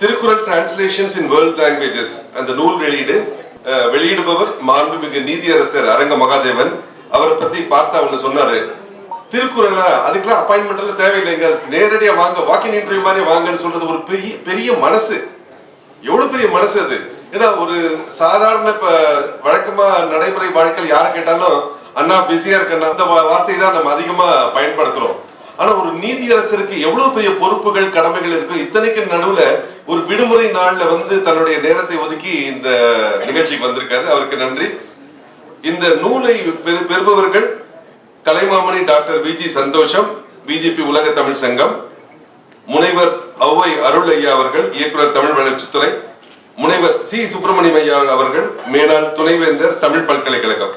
Thirukkural translations in world languages அந்த நூல் வெளியீடு அஹ், வெளியிடுபவர் மாண்புமிகு நீதியரசர் அரங்க மகாதேவன். அவரை பத்தி பார்த்தா ஒண்ணு சொன்னாரு. திருக்குறளா அதுக்கெல்லாம் அப்பாயின்மெண்ட் எல்லாம் தேவையில்லைங்க. நேரடியா வாங்க வாக்கிங் இன்டர்வியூ மாதிரி வாங்கன்னு சொல்றது ஒரு பெரிய பெரிய மனசு. எவ்வளவு பெரிய மனசு அது? ஏன்னா ஒரு சாதாரண இப்ப வழக்கமா நடைமுறை வாழ்க்கையில் யாரை கேட்டாலும் அண்ணா பிஸியா இருக்கண்ணா. அந்த வார்த்தை தான் நம்ம அதிகமா பயன்படுத்துறோம். ஆனா ஒரு நீதியரசருக்கு எவ்வளவு பெரிய பொறுப்புகள் கடமைகள் இருக்கும் இத்தனைக்கு நடுவுல ஒரு விடுமுறை நாள்ல வந்து தன்னுடைய நேரத்தை ஒதுக்கி இந்த நிகழ்ச்சிக்கு வந்திருக்காரு. அவருக்கு நன்றி. இந்த நூலை பெறுபவர்கள் கலைமாமணி டாக்டர் விஜி சந்தோஷம் பிஜேபி உலக தமிழ் சங்கம் முனைவர் ஔவை அருள் ஐயா அவர்கள் இயக்குனர் தமிழ் வளர்ச்சித்துறை முனைவர் சி. சுப்பிரமணியம் ஐயா அவர்கள் மேலாள் துணைவேந்தர் தமிழ் பல்கலைக்கழகம்.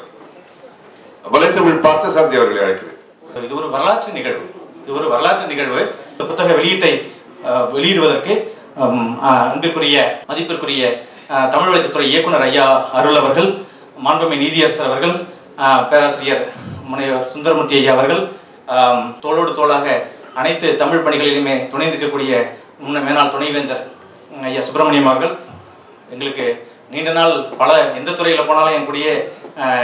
வலைத்தமிழ் பார்த்த சாரதி அவர்களை அழைக்கிறேன். இது ஒரு வரலாற்று நிகழ்வு. இது ஒரு வரலாற்று நிகழ்வு. இந்த புத்தக வெளியீட்டை வெளியிடுவதற்கு அன்பிற்குரிய மதிப்பிற்குரிய தமிழ் வளர்ச்சித்துறை இயக்குனர் ஐயா அருள் அவர்கள் மாண்புமை நீதியரசர் அவர்கள் பேராசிரியர் முனைவர் சுந்தரமூர்த்தி ஐயா அவர்கள் தோளோடு தோளாக அனைத்து தமிழ் பணிகளிலுமே துணை நிற்கக்கூடிய முன்ன மேனாள் துணைவேந்தர் ஐயா சுப்பிரமணியம் அவர்கள். எங்களுக்கு நீண்ட நாள் பல எந்த துறையில் போனாலும் என் கூடிய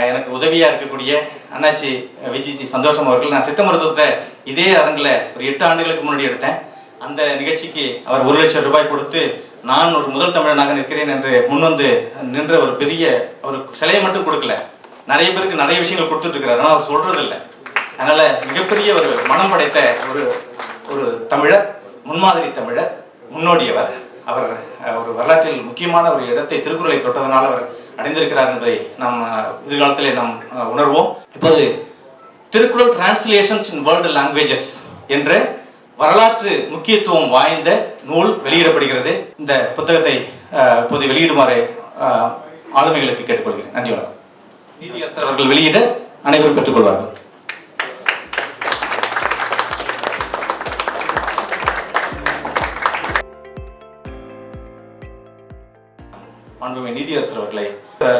எனக்கு உதவியாக இருக்கக்கூடிய அண்ணாச்சி விஜிஜி சந்தோஷம் அவர்கள். நான் சித்த மருத்துவத்தை இதே அரங்கில் ஒரு எட்டு ஆண்டுகளுக்கு முன்னாடி எடுத்தேன். அந்த நிகழ்ச்சிக்கு அவர் ஒரு லட்சம் ரூபாய் கொடுத்து நான் ஒரு முதல் தமிழனாக நிற்கிறேன் என்று முன்வந்து நின்ற ஒரு பெரிய ஒரு சிலையை மட்டும் கொடுக்கல. நிறைய பேருக்கு நிறைய விஷயங்கள் கொடுத்துட்டு ஆனால் அவர் சொல்கிறது இல்லை அதனால மிகப்பெரிய ஒரு மனம் படைத்த ஒரு ஒரு தமிழர் முன்மாதிரி தமிழர் முன்னோடியவர். அவர் ஒரு வரலாற்றில் முக்கியமான ஒரு இடத்தை திருக்குறளை தொட்டதனால் அவர் அடைந்திருக்கிறார் என்பதை நாம் எதிர்காலத்திலே நாம் உணர்வோம். இப்போது Thirukkural translations in world languages என்ற வரலாற்று முக்கியத்துவம் வாய்ந்த நூல் வெளியிடப்படுகிறது. இந்த புத்தகத்தை இப்போது வெளியிடுமாறு ஆளுமைகளுக்கு கேட்டுக்கொள்கிறேன். நன்றி வணக்கம். நீதியரசர் அவர்கள் வெளியிட அனைவரும் பெற்றுக்கொள்வார்கள். மாண்புமிகு நீதியரசர் அவர்களை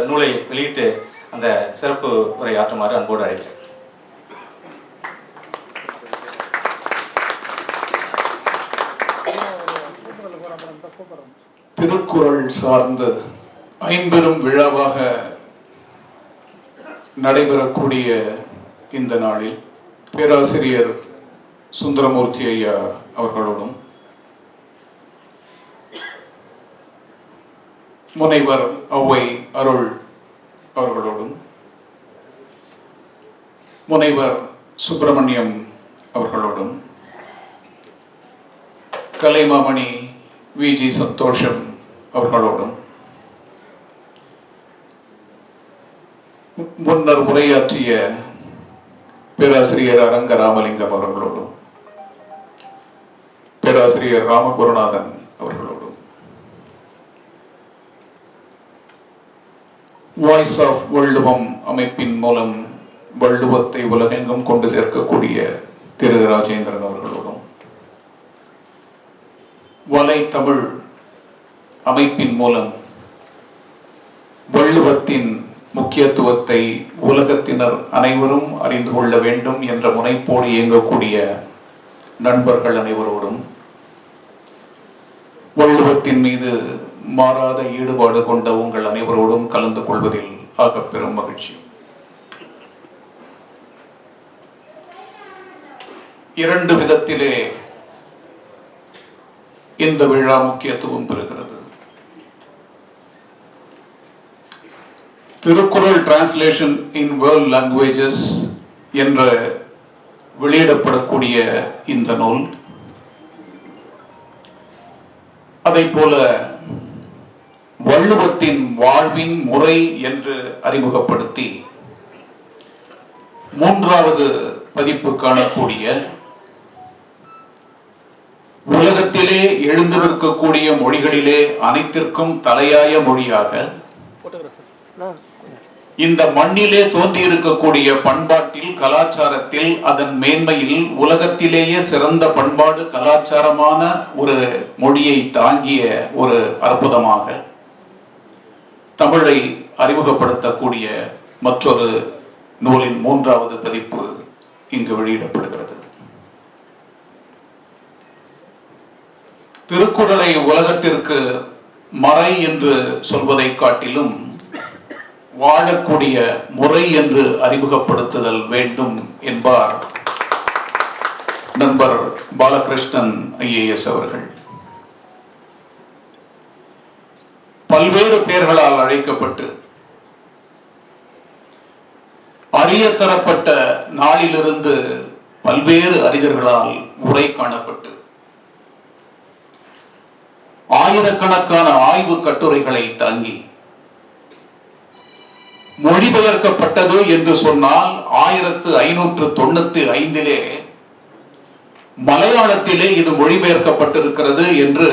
நூலை வெளியிட்டு அந்த சிறப்பு உரை ஆற்றுமாறு அன்போடு அழைக்கிறேன். திருக்குறள் சார்ந்த ஐம்பெரும் விழாவாக நடைபெறக்கூடிய இந்த நாளில் பேராசிரியர் சுந்தரமூர்த்தி ஐயா அவர்களோடும் முனைவர் ஔவை அருள் அவர்களோடும். முனைவர் சுப்பிரமணியம் அவர்களோடும். கலைமாமணி விஜி சந்தோஷம் அவர்களோடும். முன்னர் உரையாற்றிய பேராசிரியர் அரங்க ராமலிங்கம் அவர்களோடும். பேராசிரியர் ராமகுருநாதன் அவர்களோடும். வாய்ஸ் ஆஃப் வள்ளுவம் அமைப்பின் மூலம் வள்ளுவத்தை உலகெங்கும் கொண்டு சேர்க்கக்கூடிய திரு ராஜேந்திரன் அவர்களோடும். வலை தமிழ் அமைப்பின் மூலம் வள்ளுவத்தின் முக்கியத்துவத்தை உலகத்தினர் அனைவரும் அறிந்து கொள்ள வேண்டும் என்ற முனைப்போடு இயங்கக்கூடிய நண்பர்கள் அனைவரோடும். வள்ளுவத்தின் மீது மாறாத ஈடுபாடு கொண்ட உங்கள் அனைவரோடும் கலந்து கொள்வதில் ஆக பெரும் மகிழ்ச்சி. இரண்டு விதத்திலே இந்த விழா முக்கியத்துவம் பெறுகிறது. Thirukkural translation in world languages என்ற வெளியிடப்படக்கூடிய இந்த நூல் அதை போல வள்ளுவத்தின் வாழ்வின் முறை என்று அறிமுகப்படுத்தி மூன்றாவது பதிப்பு காணக்கூடிய உலகத்திலே எழுந்திருக்கக்கூடிய மொழிகளிலே அனைத்திற்கும் தலையாய மொழியாக இந்த மண்ணிலே தோன்றியிருக்கக்கூடிய பண்பாட்டில் கலாச்சாரத்தில் அதன் மேன்மையில் உலகத்திலேயே சிறந்த பண்பாடு கலாச்சாரமான ஒரு மொழியை தாங்கிய ஒரு அற்புதமாக தமிழை அறிமுகப்படுத்தக்கூடிய மற்றொரு நூலின் மூன்றாவது பதிப்பு இங்கு வெளியிடப்படுகிறது. திருக்குறளை உலகத்திற்கு மறை என்று சொல்வதை காட்டிலும் வாழக்கூடிய முறை என்று அறிமுகப்படுத்துதல் வேண்டும் என்பார் நண்பர் பாலகிருஷ்ணன் ஐஏஎஸ் அவர்கள். பல்வேறு பெயர்களால் அழைக்கப்பட்டு அறிய தரப்பட்ட நாளிலிருந்து பல்வேறு அறிஞர்களால் உரை காணப்பட்டு ஆயிரக்கணக்கான ஆய்வு கட்டுரைகளை தாங்கி மொழிபெயர்க்கப்பட்டது என்று சொன்னால் ஆயிரத்து ஐநூற்று தொண்ணூத்தி ஐந்திலே மலையாளத்திலே இது மொழிபெயர்க்கப்பட்டிருக்கிறது என்று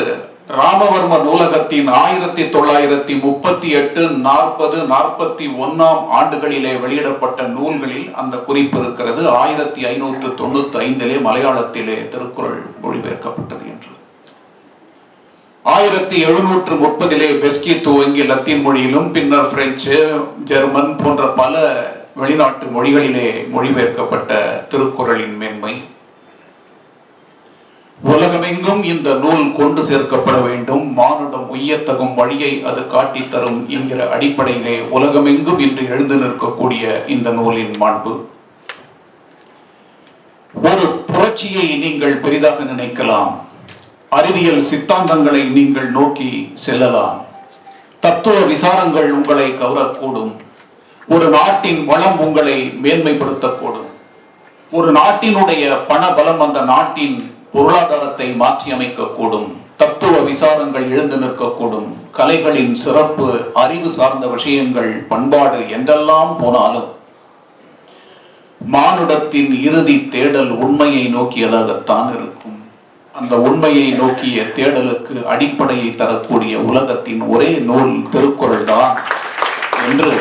ராமவர்ம நூலகத்தின் ஆயிரத்தி தொள்ளாயிரத்தி முப்பத்தி எட்டு நாற்பது நாற்பத்தி ஒன்னாம் ஆண்டுகளிலே வெளியிடப்பட்ட நூல்களில் அந்த குறிப்பு இருக்கிறது. ஆயிரத்தி ஐநூற்று தொண்ணூத்தி ஐந்திலே மலையாளத்திலே திருக்குறள் மொழிபெயர்க்கப்பட்டது என்று. ஆயிரத்தி எழுநூற்று முப்பதிலே பெஸ்கி துவங்கி லத்தீன் மொழியிலும் பின்னர் பிரெஞ்சு ஜெர்மன் போன்ற பல வெளிநாட்டு மொழிகளிலே மொழிபெயர்க்கப்பட்ட திருக்குறளின் மேன்மை. உலகமெங்கும் இந்த நூல் கொண்டு சேர்க்கப்பட வேண்டும். மானுடம் உய்யத்தகும் வழியை அது காட்டி தரும் என்கிற அடிப்படையிலே உலகமெங்கும் இன்று எழுந்து நிற்கக்கூடிய இந்த நூலின் மாண்பு. ஒரு புரட்சியை நீங்கள் பெரிதாக நினைக்கலாம். அறிவியல் சித்தாந்தங்களை நீங்கள் நோக்கி செல்லலாம். தத்துவ விசாரங்கள் உங்களை கவரக்கூடும். ஒரு நாட்டின் வளம் உங்களை மேன்மைப்படுத்தக்கூடும். ஒரு நாட்டினுடைய பண பலம் அந்த நாட்டின் பொருளாதாரத்தை மாற்றி அமைக்கக்கூடும் தத்துவ விசாரங்கள் எழுந்து நிற்கக்கூடும் கலைகளின் சிறப்பு அறிவு சார்ந்த விஷயங்கள் பண்பாடு என்றெல்லாம் போனாலும் மானுடத்தின் இறுதி தேடல் உண்மையை நோக்கியதாகத்தான் இருக்கும். அந்த உண்மையை நோக்கிய தேடலுக்கு அடிப்படையை தரக்கூடிய உலகத்தின் ஒரே நூல் திருக்குறள் தான் என்று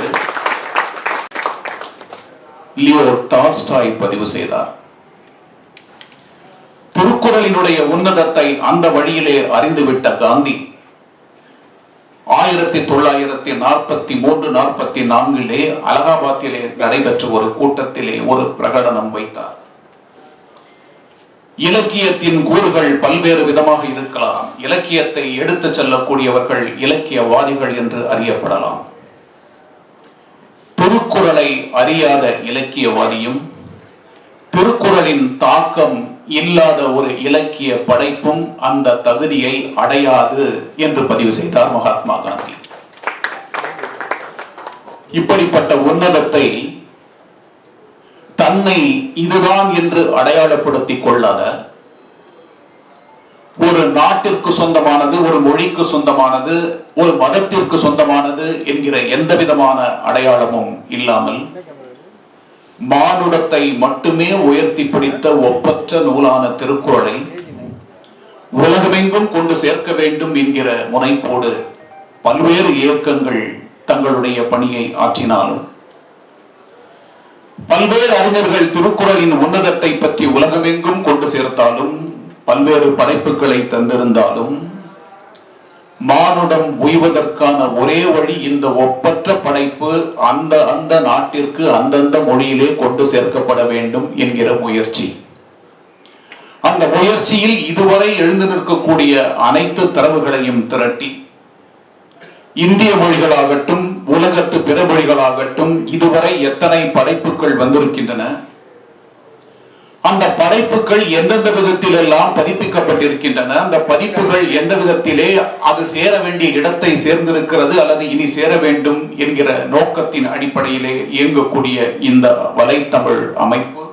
லியோ டால்ஸ்டாய் பதிவு செய்தார். திருக்குறளினுடைய உன்னதத்தை அந்த வழியிலே அறிந்துவிட்ட காந்தி ஆயிரத்தி தொள்ளாயிரத்தி நாற்பத்தி மூன்று நாற்பத்தி நான்கிலே அலகாபாத்திலே நடைபெற்ற ஒரு கூட்டத்திலே ஒரு பிரகடனம் வைத்தார். இலக்கியத்தின் கூறுகள் பல்வேறு விதமாக இருக்கலாம். இலக்கியத்தை எடுத்துச் செல்லக்கூடியவர்கள் இலக்கியவாதிகள் என்று அறியப்படலாம். திருக்குறளை அறியாத இலக்கியவாதியும் திருக்குறளின் தாக்கம் இல்லாத ஒரு இலக்கிய படைப்பும் அந்த தகுதியை அடையாது என்று பதிவு செய்தார் மகாத்மா காந்தி. இப்படிப்பட்ட உன்னதத்தை தன்னை இதுதான் என்று அடையாளப்படுத்திக் கொள்ளாத ஒரு நாட்டிற்கு சொந்தமானது ஒரு மொழிக்கு சொந்தமானது ஒரு மதத்திற்கு சொந்தமானது என்கிற எந்த விதமான அடையாளமும் இல்லாமல் மானுடத்தை மட்டுமே உயர்த்தி பிடித்த ஒப்பற்ற நூலான திருக்குறளை உலகமெங்கும் கொண்டு சேர்க்க வேண்டும் என்கிற முனைப்போடு பல்வேறு இயக்கங்கள் தங்களுடைய பணியை ஆற்றினாலும். பல்வேறு அறிஞர்கள் திருக்குறளின் உன்னதத்தை பற்றி உலகமெங்கும் கொண்டு சேர்த்தாலும் பல்வேறு படைப்புகளை தந்திருந்தாலும் மானுடம் உய்வதற்கான ஒரே வழி இந்த ஒப்பற்ற படைப்பு அந்த அந்த நாட்டிற்கு அந்தந்த மொழியிலே கொண்டு சேர்க்கப்பட வேண்டும் என்கிற முயற்சி. அந்த முயற்சியில் இதுவரை எழுந்து நிற்கக்கூடிய அனைத்து தரவுகளையும் திரட்டி இந்திய மொழிகளாகட்டும் உலகத்து பிற மொழிகளாகட்டும் இதுவரை எத்தனை படைப்புகள் வந்திருக்கின்றன அந்த படைப்புகள் எந்தெந்த விதத்தில் எல்லாம் பதிப்பிக்கப்பட்டிருக்கின்றன அந்த பதிப்புகள் எந்த விதத்திலே அது சேர வேண்டிய இடத்தை சேர்ந்திருக்கிறது அல்லது இனி சேர வேண்டும் என்கிற நோக்கத்தின் அடிப்படையிலே இயங்கக்கூடிய இந்த வலைத்தமிழ் அமைப்பு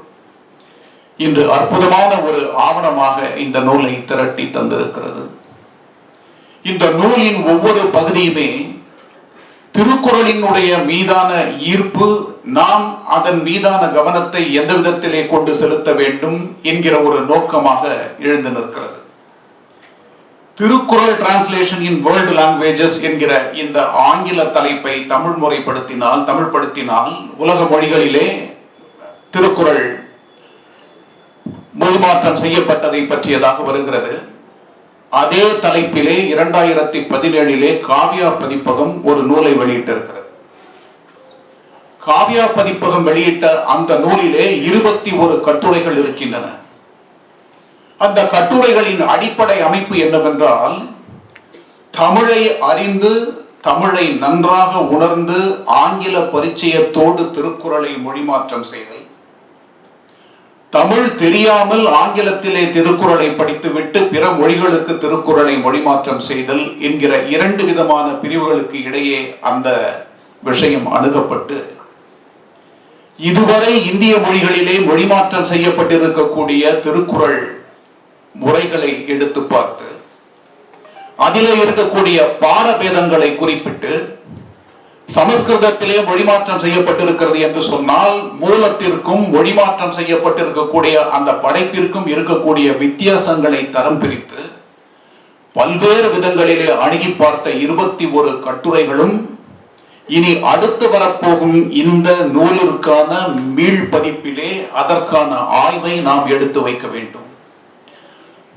இன்று அற்புதமான ஒரு ஆவணமாக இந்த நூலை திரட்டி தந்திருக்கிறது. இந்த நூலின் ஒவ்வொரு பகுதியுமே திருக்குறளினுடைய மீதான ஈர்ப்பு நாம் அதன் மீதான கவனத்தை எந்த விதத்திலே கொண்டு செலுத்த வேண்டும் என்கிற ஒரு நோக்கமாக எழுந்து நிற்கிறது. Thirukkural translation in world languages என்கிற இந்த ஆங்கில தலைப்பை தமிழ் முறைப்படுத்தினால் தமிழ்படுத்தினால் உலக மொழிகளிலே திருக்குறள் மொழிமாற்றம் செய்யப்பட்டதை பற்றியதாக வருகிறது. அதே தலைப்பிலே இரண்டாயிரத்தி பதினேழிலே காவியா பதிப்பகம் ஒரு நூலை வெளியிட்டிருக்கிறது. காவியா பதிப்பகம் வெளியிட்ட அந்த நூலிலே இருபத்தி ஒரு கட்டுரைகள் இருக்கின்றன. அந்த கட்டுரைகளின் அடிப்படை அமைப்பு என்னவென்றால் தமிழை அறிந்து தமிழை நன்றாக உணர்ந்து ஆங்கில பரிச்சயத்தோடு திருக்குறளை மொழிமாற்றம் செய்தல். தமிழ் தெரியாமல் ஆங்கிலத்திலே திருக்குறளை படித்துவிட்டு பிற மொழிகளுக்கு திருக்குறளை மொழிமாற்றம் செய்தல் என்கிற இரண்டு விதமான பிரிவுகளுக்கு இடையே அந்த விஷயம் அணுகப்பட்டு இதுவரை இந்திய மொழிகளிலே மொழிமாற்றம் செய்யப்பட்டிருக்கக்கூடிய திருக்குறள் முறைகளை எடுத்து பார்த்து அதிலே இருக்கக்கூடிய பாடபேதங்களை குறிப்பிட்டு சமஸ்கிருதத்திலே மொழிமாற்றம் செய்யப்பட்டிருக்கிறது என்று சொன்னால் மூலத்திற்கும் மொழிமாற்றம் செய்யப்பட்டிருக்கக்கூடிய அந்த படைப்பிற்கும் இருக்கக்கூடிய வித்தியாசங்களை தரம் பிரித்து பல்வேறு விதங்களிலே அணுகி பார்த்த இருபத்தி ஒரு கட்டுரைகளும் இனி அடுத்து வரப்போகும் இந்த நூலிற்கான மீள் பதிப்பிலே அதற்கான ஆய்வை நாம் எடுத்து வைக்க வேண்டும்.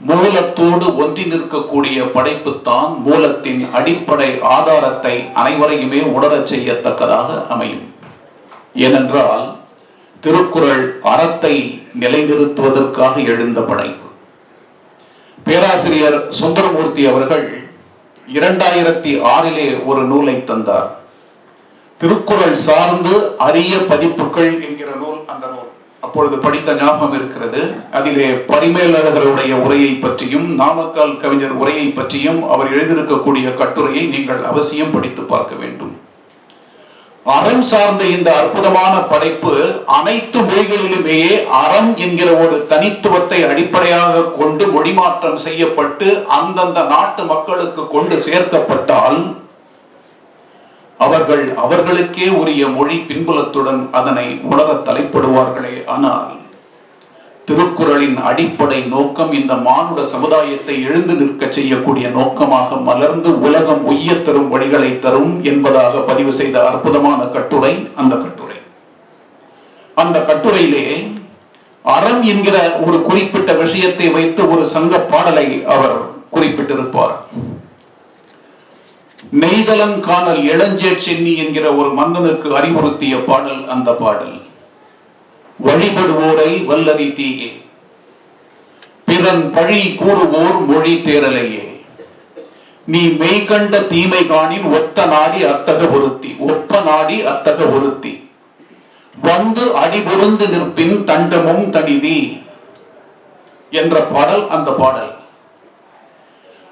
மூலத்தோடு ஒன்றி நிற்கக்கூடிய படைப்புத்தான் மூலத்தின் அடிப்படை ஆதாரத்தை அனைவரையுமே உணரச் செய்யத்தக்கதாக அமையும். ஏனென்றால் திருக்குறள் அறத்தை நிலைநிறுத்துவதற்காக எழுந்த படைப்பு. பேராசிரியர் சுந்தரமூர்த்தி அவர்கள் இரண்டாயிரத்தி ஆறிலே ஒரு நூலை தந்தார். திருக்குறள் சார்ந்து அரிய பதிப்புகள் என்கிற அப்பொழுது படித்த ஞாபகம் இருக்கிறது. அதிலே பரிமேலழகருடைய உரையை பற்றியும் நாமக்கல் கவிஞர் உரையை பற்றியும் அவர் எழுதியிருக்கக்கூடிய கட்டுரையை நீங்கள் அவசியம் படித்து பார்க்க வேண்டும். அறம் சார்ந்த இந்த அற்புதமான படைப்பு அனைத்து மொழிகளிலுமே அறம் என்கிற ஒரு தனித்துவத்தை அடிப்படையாக கொண்டு மொழிமாற்றம் செய்யப்பட்டு அந்தந்த நாட்டு மக்களுக்கு கொண்டு சேர்க்கப்பட்டால் அவர்கள் அவர்களுக்கே உரிய மொழி பின்புலத்துடன் அதனை உலகத் தலைப்படுவார்களே ஆனால் திருக்குறளின் அடிப்படை நோக்கம் இந்த மானுட சமுதாயத்தை எழுந்து நிற்க செய்யக்கூடிய நோக்கமாக மலர்ந்து உலகம் உய்ய தரும் வழிகளை தரும் என்பதாக பதிவு செய்த அற்புதமான கட்டுரை அந்த கட்டுரை. அந்த கட்டுரையிலே அறம் என்கிற ஒரு குறிப்பிட்ட விஷயத்தை வைத்து ஒரு சங்க பாடலை அவர் குறிப்பிட்டிருப்பார். நெய்தலங்கானல் இளஞ்சேட் சென்னி என்கிற ஒரு மன்னனுக்கு அறிவுறுத்திய பாடல் அந்த பாடல். வழிபடுவோரை வல்லதி தீயே. பிறன் பழி கூறுவோர் மொழி தேரலையே நீ மெய்கண்ட தீமை காணின் ஒத்த நாடி அத்தக ஒருத்தி. ஒப்ப நாடி அத்தக ஒருத்தி. வந்து அடிபுருந்து நிற்பின் தண்டமும் தனிதி. என்ற பாடல் அந்த பாடல்.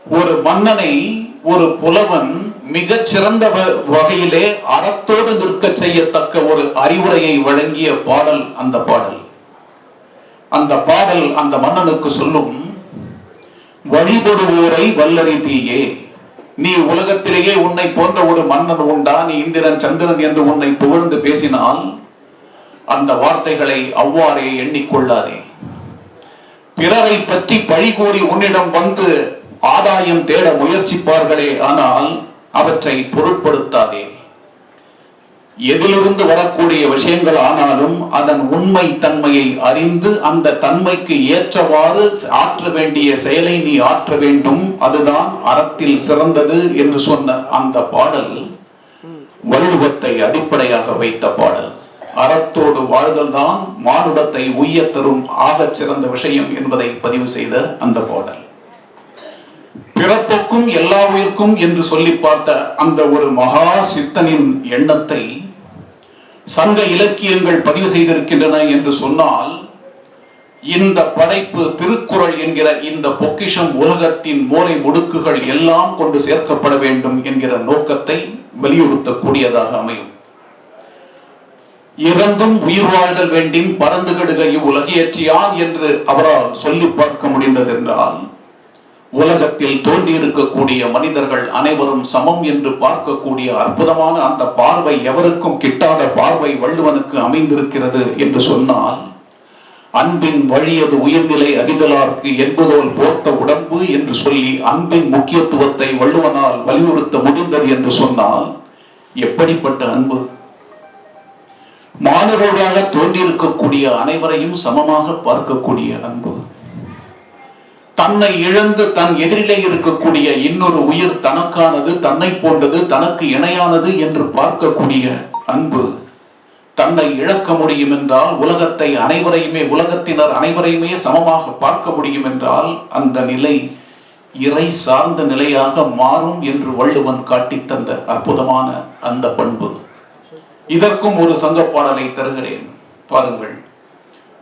ஒரு மன்னனை ஒரு புலவன் மிக சிறந்த வ- வகையிலே அறத்தோடு நிற்க செய்யத்தக்க ஒரு அறிவுரையை வழங்கிய பாடல் அந்த பாடல். அந்த பாடல் அந்த மன்னனுக்கு சொல்லும் வழிபடுவோரை வல்லறி தீயே நீ உலகத்திலேயே உன்னை போன்ற ஒரு மன்னன் உண்டா? நீ இந்திரன் சந்திரன் என்று உன்னை புகழ்ந்து பேசினால் அந்த வார்த்தைகளை அவ்வாறே எண்ணிக்கொள்ளாதே பிறரை பற்றி பழி கூறி உன்னிடம் வந்து ஆதாயம் தேட முயற்சிப்பார்களே ஆனால் அவற்றை பொருட்படுத்தாதே. எதிலிருந்து வரக்கூடிய விஷயங்கள் ஆனாலும் அதன் உண்மை தன்மையை அறிந்து அந்த தன்மைக்கு ஏற்றவாறு ஆற்ற வேண்டிய செயலை நீ ஆற்ற வேண்டும். அதுதான் அறத்தில் சிறந்தது என்று சொன்ன அந்த பாடல் வள்ளுவத்தை அடிப்படையாக வைத்த பாடல். அறத்தோடு வாழ்தல் தான் மானுடத்தை உய்ய தரும் ஆகச் சிறந்த விஷயம் என்பதை பதிவு செய்த அந்த பாடல். பிறப்புக்கும் எல்லா உயிர்க்கும் என்று சொல்லி பார்த்த அந்த ஒரு மகா சித்தனின் எண்ணத்தை சங்க இலக்கியங்கள் பதிவு செய்திருக்கின்றன என்று சொன்னால் இந்த படைப்பு திருக்குறள் என்கிற இந்த பொக்கிஷம் உலகத்தின் மூலை முடுக்குகள் எல்லாம் கொண்டு சேர்க்கப்பட வேண்டும் என்கிற நோக்கத்தை வலியுறுத்தக்கூடியதாக அமையும். இறந்தும் உயிர் வாழ்தல் வேண்டின் பறந்து கெடுக இவ்வுலகியற்றியான் என்று அவரால் சொல்லி பார்க்க முடிந்ததென்றால் உலகத்தில் தோன்றியிருக்கக்கூடிய மனிதர்கள் அனைவரும் சமம் என்று பார்க்கக்கூடிய அற்புதமான அந்த பார்வை எவருக்கும் கிட்டாத பார்வை வள்ளுவனுக்கு அமைந்திருக்கிறது என்று சொன்னால் அன்பின் வழியது உயர்நிலை அறிதலார்க்கு என்பதோல் போர்த்த உடம்பு என்று சொல்லி அன்பின் முக்கியத்துவத்தை வள்ளுவனால் வலியுறுத்த முடிந்தது என்று சொன்னால் எப்படிப்பட்ட அன்பு? மாணவர்களாக தோன்றியிருக்கக்கூடிய அனைவரையும் சமமாக பார்க்கக்கூடிய அன்பு. தன்னை இழந்து தன் எதிரிலே இருக்கக்கூடிய இன்னொரு உயிர் தனக்கானது தன்னை போன்றது தனக்கு இணையானது என்று பார்க்கக்கூடிய அன்பு. தன்னை இழக்க முடியும் என்றால் உலகத்தை அனைவரையுமே உலகத்தினர் அனைவரையுமே சமமாக பார்க்க முடியும் என்றால் அந்த நிலை இறை சார்ந்த நிலையாக மாறும் என்று வள்ளுவன் காட்டித் தந்த அற்புதமான அந்த பண்பு. இதற்கும் ஒரு சங்க பாடலை தருகிறேன். பாருங்கள்.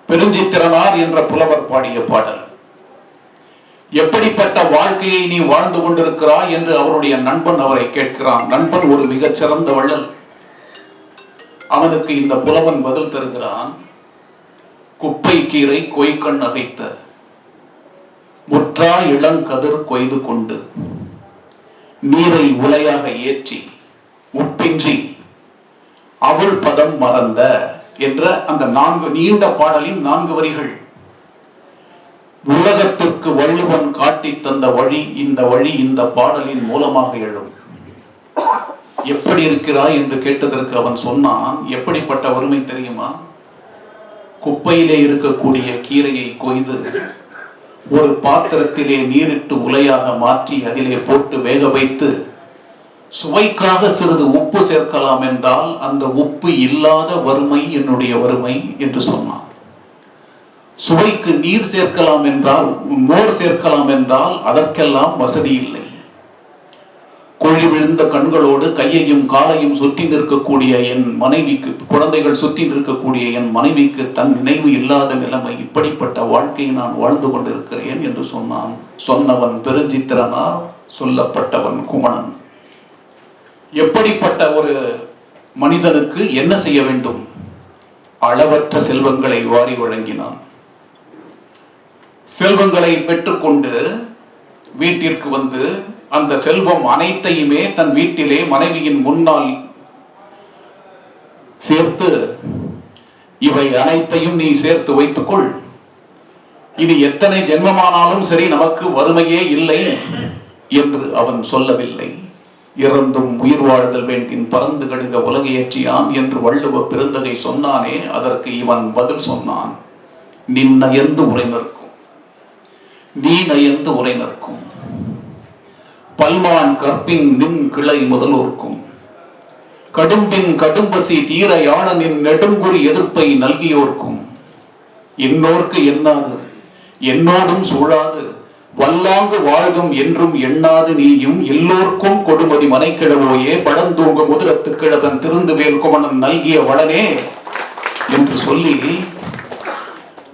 பெருஞ்சித்திரனார் என்ற புலவர் பாடிய பாடல். எப்படிப்பட்ட வாழ்க்கையை நீ வாழ்ந்து கொண்டிருக்கிறாய் என்று அவருடைய நண்பன் அவரை கேட்கிறான். நண்பன் ஒரு மிகச்சிறந்த வள்ளல். அவனுக்கு இந்த புலவன் பதில் தருகிறான். குப்பை கீரை கொய்கண் அகைத்த முற்றா இளங்கதிர் கொய்து கொண்டு. நீரை உலையாக ஏற்றி. உப்பின்றி. அவள் பதம் மறந்த. என்ற அந்த நான்கு நீண்ட பாடலின் நான்கு வரிகள். உலகத்திற்கு வள்ளுவன் காட்டித் தந்த வழி இந்த வழி இந்த பாடலின் மூலமாக எழும். எப்படி இருக்கிறாய் என்று கேட்டதற்கு அவன் சொன்னான் எப்படிப்பட்ட வறுமை தெரியுமா? குப்பையிலே இருக்கக்கூடிய கீரையை கொய்து ஒரு பாத்திரத்திலே நீரிட்டு உலையாக மாற்றி அதிலே போட்டு வேக வைத்து சுவைக்காக சிறிது உப்பு சேர்க்கலாம் என்றால் அந்த உப்பு இல்லாத வறுமை என்னுடைய வறுமை என்று சொன்னான். சுவைக்கு நீர் சேர்க்கலாம் என்றால் மோர் சேர்க்கலாம் என்றால் அதற்கெல்லாம் வசதி இல்லை. கோழி விழுந்த கண்களோடு கையையும் காலையும் சுற்றி நிற்கக்கூடிய என் மனைவிக்கு குழந்தைகள் சுற்றி நிற்கக்கூடிய என் மனைவிக்கு தன் நினைவு இல்லாத நிலைமை இப்படிப்பட்ட வாழ்க்கையை நான் வாழ்ந்து கொண்டிருக்கிறேன் என்று சொன்னான். சொன்னவன் பெருஞ்சித்திரனா சொல்லப்பட்டவன் குமணன். எப்படிப்பட்ட ஒரு மனிதனுக்கு என்ன செய்ய வேண்டும்? அளவற்ற செல்வங்களை வாரி வழங்கினான். செல்வங்களை பெற்றுக்கொண்டு வீட்டிற்கு வந்து அந்த செல்வம் அனைத்தையுமே தன் வீட்டிலே மனைவியின் முன்னால் சேர்த்து இவை அனைத்தையும் நீ சேர்த்து வைத்துக்கொள். இனி எத்தனை ஜென்மமானாலும் சரி நமக்கு வறுமையே இல்லை என்று அவன் சொல்லவில்லை. இறந்தும் உயிர் வாழ்தல் வேண்டின் பறந்து கடுக உலகையற்றியான் என்று வள்ளுவ பெருந்தகை சொன்னானே அதற்கு இவன் பதில் சொன்னான். நின் நயந்து உரை நிற்கும் நீ நயந்து உரை நிற்கும். பல்மான் கற்பின் நின் கிளை முதல்வோர்க்கும் கடும்பின் கடும்பசி தீர யாழனின் நெடுங்குறி எதிர்ப்பை நல்கியோர்க்கும். என்னோர்க்கு எண்ணாது என்னோடும் சூழாது. வல்லாங்கு வாழ்கும் என்றும் எண்ணாது நீயும். எல்லோர்க்கும் கொடுமதி மனைக்கிழவோயே. படந்தூங்கு முதலத்து கிழவன் திருந்துவேல் குமணன் நல்கிய வளனே. என்று சொல்லி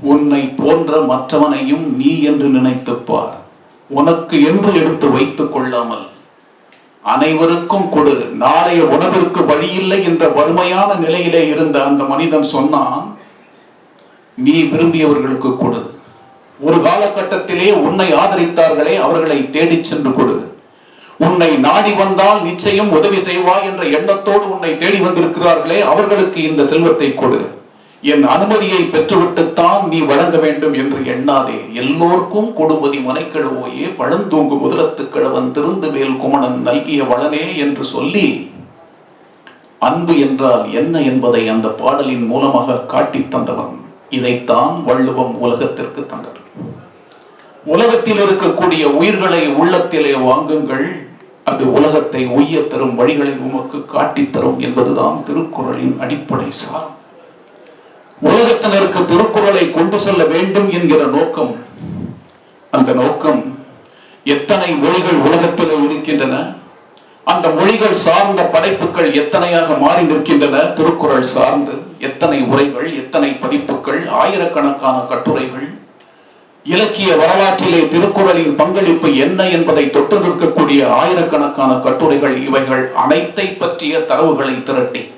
உன்னை போன்ற மற்றவனையும் நீ என்று நினைத்துப் பார் உனக்கு என்று எடுத்து வைத்துக் கொள்ளாமல். அனைவருக்கும் கொடு. நாளைய உணவிற்கு வழியில்லை என்ற வறுமையான நிலையிலே இருந்த அந்த மனிதன் சொன்னான் நீ விரும்பியவர்களுக்கு கொடு. ஒரு காலகட்டத்திலே உன்னை ஆதரித்தார்களே அவர்களை தேடிச் சென்று கொடு. உன்னை நாடி வந்தால் நிச்சயம் உதவி செய்வாய் என்ற எண்ணத்தோடு உன்னை தேடி வந்திருக்கிறார்களே அவர்களுக்கு இந்த செல்வத்தை கொடு. என் அனுமதியை பெற்றுவிட்டுத்தான் நீ வழங்க வேண்டும் என்று எண்ணாதே. எல்லோர்க்கும் கொடுமதி மனைக்கிழவோயே பழந்தூங்கு முதலத்து கிழவன் திருந்துவேல் குமணன் நல்கிய வளனே என்று சொல்லி அன்பு என்றால் என்ன என்பதை அந்த பாடலின் மூலமாக காட்டித் தந்தவன். இதைத்தான் வள்ளுவம் உலகத்திற்கு தந்தது. உலகத்தில் இருக்கக்கூடிய உயிர்களை உள்ளத்திலே வாங்குங்கள். அது உலகத்தை உய்ய தரும் வழிகளை உமக்கு காட்டித் தரும் என்பதுதான் திருக்குறளின் அடிப்படை சார். உலகத்தினருக்கு திருக்குறளை கொண்டு செல்ல வேண்டும் என்கிற நோக்கம். அந்த நோக்கம் எத்தனை மொழிகள் உலகத்தில் இருக்கின்றன? அந்த மொழிகள் சார்ந்த படைப்புகள் எத்தனையாக மாறி நிற்கின்றன? திருக்குறள் சார்ந்து எத்தனை உரைகள் எத்தனை பதிப்புகள் ஆயிரக்கணக்கான கட்டுரைகள்? இலக்கிய வரலாற்றிலே திருக்குறளின் பங்களிப்பு என்ன என்பதை தொட்டு நிற்கக்கூடிய ஆயிரக்கணக்கான கட்டுரைகள் இவைகள் அனைத்தை பற்றிய தரவுகளை திரட்டி.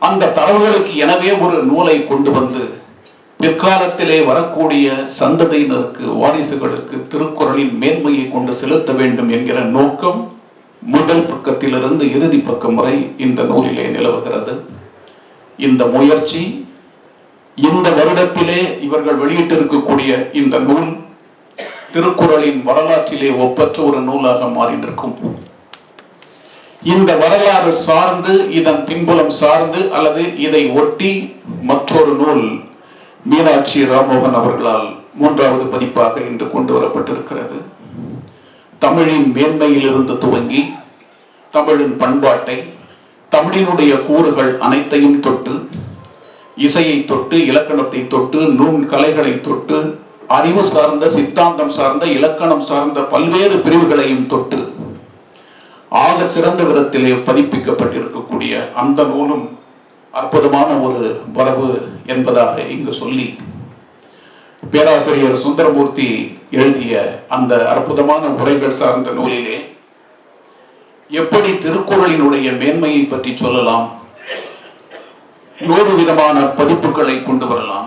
அந்த தரவுகளுக்கு எனவே ஒரு நூலை கொண்டு வந்து பிற்காலத்திலே வரக்கூடிய சந்ததியினருக்கு வாரிசுகளுக்கு திருக்குறளின் மேன்மையை கொண்டு செலுத்த வேண்டும் என்கிற நோக்கம் முதல் பக்கத்திலிருந்து இறுதி பக்கம் வரை இந்த நூலிலே நிலவுகிறது. இந்த முயற்சி இந்த வருடத்திலே இவர்கள் வெளியிட்டிருக்கக்கூடிய இந்த நூல் திருக்குறளின் வரலாற்றிலே ஒப்பற்ற ஒரு நூலாக மாறி நிற்கும் இந்த வரலாறு சார்ந்து இதன் பின்புலம் சார்ந்து அல்லது இதை ஒட்டி மற்றொரு நூல் மீனாட்சி ராமோகன் அவர்களால் மூன்றாவது பதிப்பாக இன்று கொண்டு வரப்பட்டிருக்கிறது. தமிழின் மேன்மையிலிருந்து துவங்கி தமிழின் பண்பாட்டை தமிழினுடைய கூறுகள் அனைத்தையும் தொட்டு இசையை தொட்டு இலக்கணத்தை தொட்டு நுண் கலைகளை தொட்டு அறிவு சார்ந்த சித்தாந்தம் சார்ந்த இலக்கணம் சார்ந்த பல்வேறு பிரிவுகளையும் தொட்டு ஆக சிறந்த விதத்திலே பதிப்பிக்கப்பட்டிருக்கக்கூடிய அந்த நூலும் அற்புதமான ஒரு வரவு என்பதாக இங்கு சொல்லி பேராசிரியர் சுந்தரமூர்த்தி எழுதிய அந்த அற்புதமான உரைகள் சார்ந்த நூலிலே எப்படி திருக்குறளினுடைய மேன்மையை பற்றி சொல்லலாம் நூறு விதமான பதிப்புகளை கொண்டு வரலாம்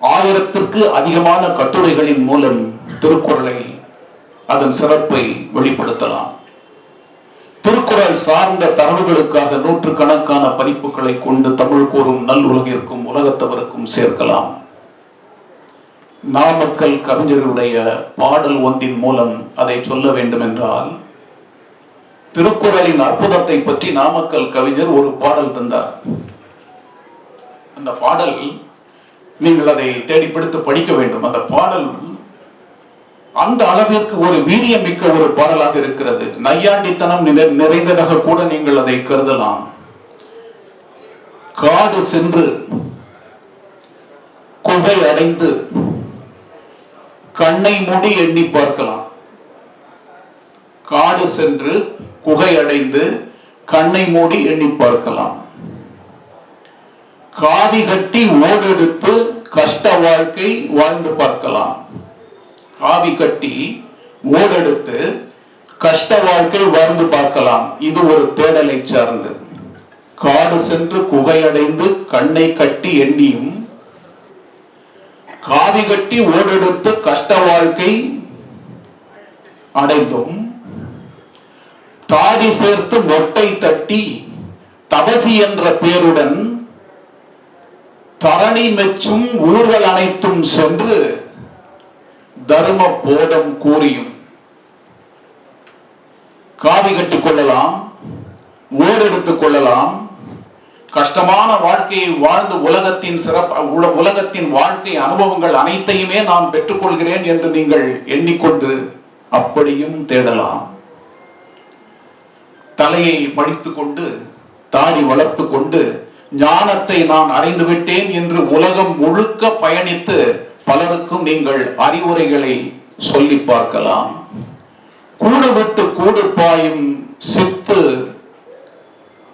ஆயிரத்திற்கு அதிகமான கட்டுரைகளின் மூலம் திருக்குறளை அதன் சிறப்பை வெளிப்படுத்தலாம். திருக்குறள் சார்ந்த தரவுகளுக்காக நூற்றுக்கணக்கான பதிப்புகளை கொண்டு தமிழ் கூறும் நல் உலகிற்கும் உலகத்தவருக்கும் சேர்க்கலாம். நாமக்கல் கவிஞர்களுடைய பாடல் ஒன்றின் மூலம் அதை சொல்ல வேண்டும் என்றால் திருக்குறளின் அற்புதத்தை பற்றி நாமக்கல் கவிஞர் ஒரு பாடல் தந்தார். அந்த பாடல் நீங்கள் அதை தேடி படிக்க வேண்டும். அந்த பாடல் அந்த அளவிற்கு ஒரு வீரியம் மிக்க ஒரு பாடலாக இருக்கிறது. நையாண்டித்தனம் நிறை- நிறைந்ததாக கூட நீங்கள் அதை கருதலாம். காடு சென்று குகை அடைந்து கண்ணை மூடி எண்ணி பார்க்கலாம். காடு சென்று குகை அடைந்து கண்ணை மூடி எண்ணி பார்க்கலாம். காவி கட்டி ஓடெடுத்து கஷ்ட வாழ்க்கை வாழ்ந்து பார்க்கலாம். காவி கட்டி ஓடெடுத்து கஷ்ட வாழ்க்கை வாழ்ந்து பார்க்கலாம். இது ஒரு தேடலை சார்ந்தது காடு சென்று குகையடைந்து கண்ணை கட்டி எண்ணியும் காவி கட்டி ஓடெடுத்து கஷ்ட வாழ்க்கை அடைந்தும் தாடி சேர்த்து மொட்டை தட்டி தபசி என்ற பேருடன் தரணி மெச்சும் ஊர்கள் அனைத்தும் சென்று தர்ம போதம் கூறியும். காவி கட்டிக் கொள்ளலாம் ஓடெடுத்துக் கொள்ளலாம். கஷ்டமான வாழ்க்கையை வாழ்ந்து உலகத்தின் சிறப்பு உலகத்தின் வாழ்க்கை அனுபவங்கள் அனைத்தையுமே நான் பெற்றுக்கொள்கிறேன் என்று நீங்கள் எண்ணிக்கொண்டு அப்படியும் தேடலாம். தலையை மடித்துக் கொண்டு தாடி வளர்த்து கொண்டு ஞானத்தை நான் அறிந்து விட்டேன் என்று உலகம் முழுக்க பயணித்து பலருக்கும் நீங்கள் அறிவுரைகளை சொல்லி பார்க்கலாம். கூடு விட்டு கூடு பாயும் சித்து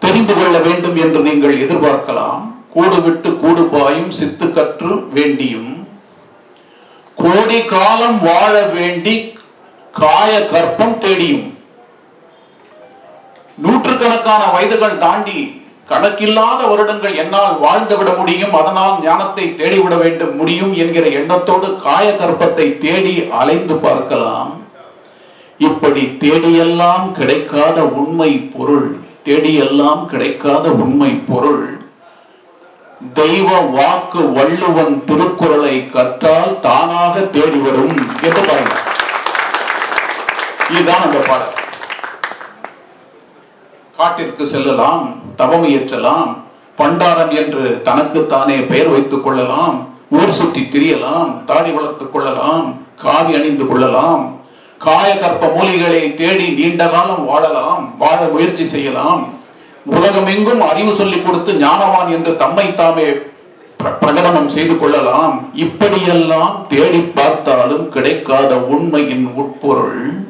தெரிந்து கொள்ள வேண்டும் என்று நீங்கள் எதிர்பார்க்கலாம். கூடு விட்டு கூடு பாயும் சித்து கற்று வேண்டியும். கோடி காலம் வாழ வேண்டி காய கற்பம் தேடியும். நூற்றுக்கணக்கான வயதுகள் தாண்டி கணக்கில்லாத வருடங்கள் என்னால் வாழ்ந்து விட முடியும் அதனால் ஞானத்தை தேடிவிட வேண்டும் முடியும் என்கிற எண்ணத்தோடு காய கற்பத்தை தேடி அலைந்து பார்க்கலாம். இப்படி தேடியெல்லாம் கிடைக்காத உண்மை பொருள் தேடியெல்லாம் கிடைக்காத உண்மை பொருள். தெய்வ வாக்கு வள்ளுவன் திருக்குறளை கற்றால் தானாக தேடி வரும் என்று பாருங்க இதுதான் அந்த பாடல். காட்டிற்கு செல்லலாம் தவம் இயற்றலாம் பண்டாரம் என்று தனக்குத்தானே பெயர் வைத்துக் கொள்ளலாம் ஊர் சுற்றி திரியலாம் தாடி வளர்த்துக் கொள்ளலாம் காவி அணிந்து கொள்ளலாம் காயகற்ப மூலிகளை தேடி நீண்ட காலம் வாழலாம் வாழ முயற்சி செய்யலாம். உலகமெங்கும் அறிவு சொல்லிக் கொடுத்து ஞானவான் என்று தம்மை தாமே பிர- பிரகடனம் செய்து கொள்ளலாம். இப்படியெல்லாம் தேடி பார்த்தாலும் கிடைக்காத உண்மையின் உட்பொருள்.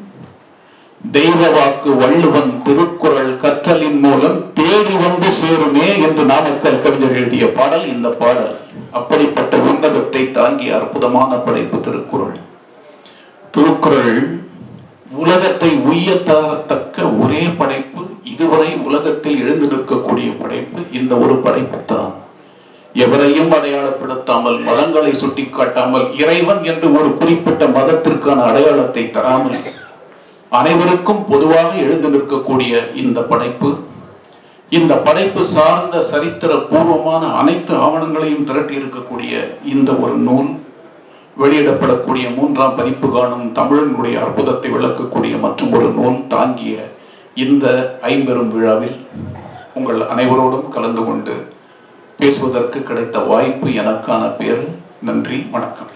தெய்வ வாக்கு வள்ளுவன் திருக்குறள் கற்றலின் மூலம் தேடி வந்து சேருமே என்று நாமக்கல் கவிஞர் எழுதிய பாடல் இந்த பாடல். அப்படிப்பட்ட உன்னதத்தை தாங்கிய அற்புதமான படைப்பு திருக்குறள். திருக்குறள் உலகத்தை உய்ய தரத்தக்க ஒரே படைப்பு இதுவரை உலகத்தில் எழுந்து நிற்கக்கூடிய படைப்பு இந்த ஒரு படைப்பு தான். எவரையும் அடையாளப்படுத்தாமல் மதங்களை சுட்டிக்காட்டாமல் இறைவன் என்று ஒரு குறிப்பிட்ட மதத்திற்கான அடையாளத்தை தராமல் அனைவருக்கும் பொதுவாக எழுந்து நிற்கக்கூடிய இந்த படைப்பு இந்த படைப்பு சார்ந்த சரித்திர பூர்வமான அனைத்து ஆவணங்களையும் திரட்டி இருக்கக்கூடிய இந்த ஒரு நூல் வெளியிடப்படக்கூடிய மூன்றாம் பதிப்பு காணும் தமிழனுடைய அற்புதத்தை விளக்கக்கூடிய மற்றும் ஒரு நூல் தாங்கிய இந்த ஐம்பெரும் விழாவில் உங்கள் அனைவரோடும் கலந்து கொண்டு பேசுவதற்கு கிடைத்த வாய்ப்பு எனக்கான பேர் நன்றி வணக்கம்.